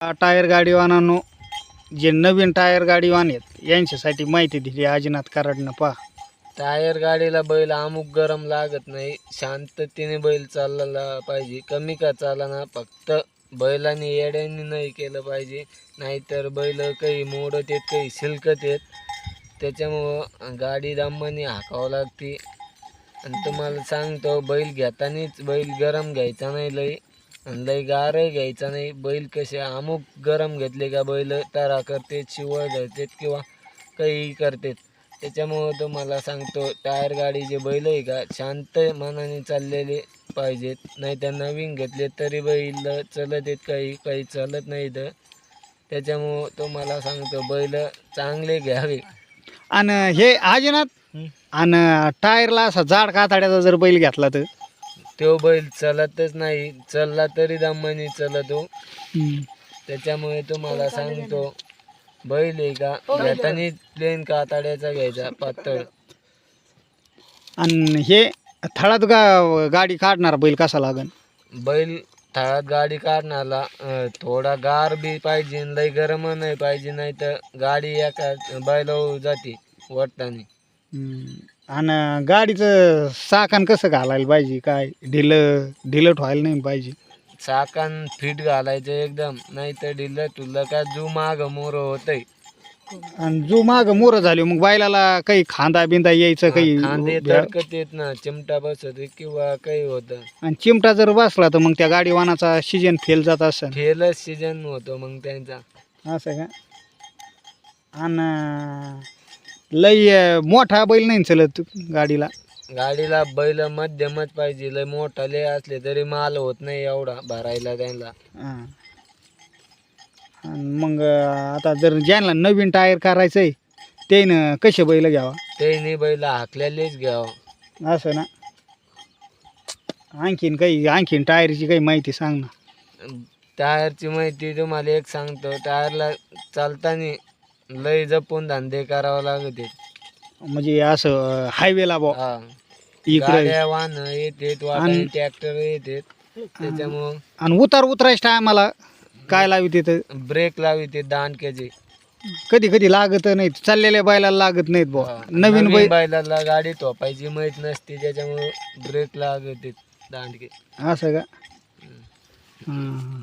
Tyre गाडीवानांनो जे नवीन tyre गाडीवान आहेत यांच्यासाठी माहिती दिली आजीनाथ कराडनं पा टायर गाडीला बैल अमुक गरम लागत नाही शांततेने बैल चालला पाहिजे कमी का चालना फक्त बैलाने येड्याने नाही केलं पाहिजे नाहीतर बैल काही मोडत आहेत काही शिलकत येत त्याच्यामुळं गाडी दमाने हाकावं लागते. आणि तुम्हाला सांगतो बैल घेतानीच बैल गरम घ्यायचा नाही लई. आणि लई गारही घ्यायचा नाही. बैल कसे अमुक गरम घेतले का बैल तारा करते शिवळ धरतेत किंवा काही करतेत. त्याच्यामुळं तुम्हाला सांगतो टायर गाडीचे बैल आहे का शांत मनाने चाललेले पाहिजेत. नाही तर नवीन घेतले तरी बैल चलत येत काही काही चालत नाही तर त्याच्यामुळं तुम्हाला सांगतो बैल चांगले घ्यावे. आणि हे आजीनाथ हं. आणि टायरला असा जाड कातड्याचा जर बैल घेतला तर? तो बैल चलतच नाही. चलला तरी दमाने चलतो. त्याच्यामुळे तुम्हाला सांगतो बैल आहे का? घेताना प्लेन काताड्याचा घ्यायचा पातळ. आणि हे थळात गा गाडी काढणार बैल कसा लागन? बैल तळात गाडी काढण्याला अं, थोडा गार बी पाहिजे लई गरम नाही पाहिजे नाही तर गाडी एका बैलावर जाते वटताने आणि गाडीचं चाकण कसं घालायला पाहिजे? काय ढिलं ढिलट व्हायला नाही पाहिजे. चाकान फिट घालायचं एकदम नाही तर ढिल्लं तुला का जू माग मोर होतय. आणि जो माग मोर झाले मग बैलाला काही खांदा बिंदा यायचं काही तडकत येत ना चिमटा बसत किंवा काही होतं. आणि चिमटा जर बसला तर मग त्या गाडीवानाचा सीजन फेल जात असेल. फेलच सीजन होतो मग त्यांचा. असं का? आणि लई अं, मोठा बैल नाही चलत गाडीला? गाडीला बैल मध्यमच पाहिजे. लय मोठाले असले तरी माल होत नाही एवढा भरायला त्यांना. हां. मग अं, आता जर ज्यांना नवीन टायर करायचं आहे त्यानं कसे बैल घ्यावा? ते बैल हाकलेलेच घ्यावं. असं ना? आणखीन काही आणखीन टायरची काही माहिती सांग ना. टायरची माहिती तुम्हाला एक सांगतो. टायरला चालताना लय जपून धंदे करावं लागते. म्हणजे असं हायवेला बा हा. इकडे. गाड्या वाहन येतात आणि- ट्रॅक्टर येतात. त्याच्यामुळं आणि उतार उतरायच्या टायमाला काय लावी तिथं ब्रेक लावी ते दांडक्याचे कधी कधी लागत नाहीत. चाललेल्या बैलाला लागत नाहीत बुवा. नवीन बैल बैलाला गाडी तोपायची माहीत नसते त्याच्यामुळे ब्रेक लागते दांडके असं का? हां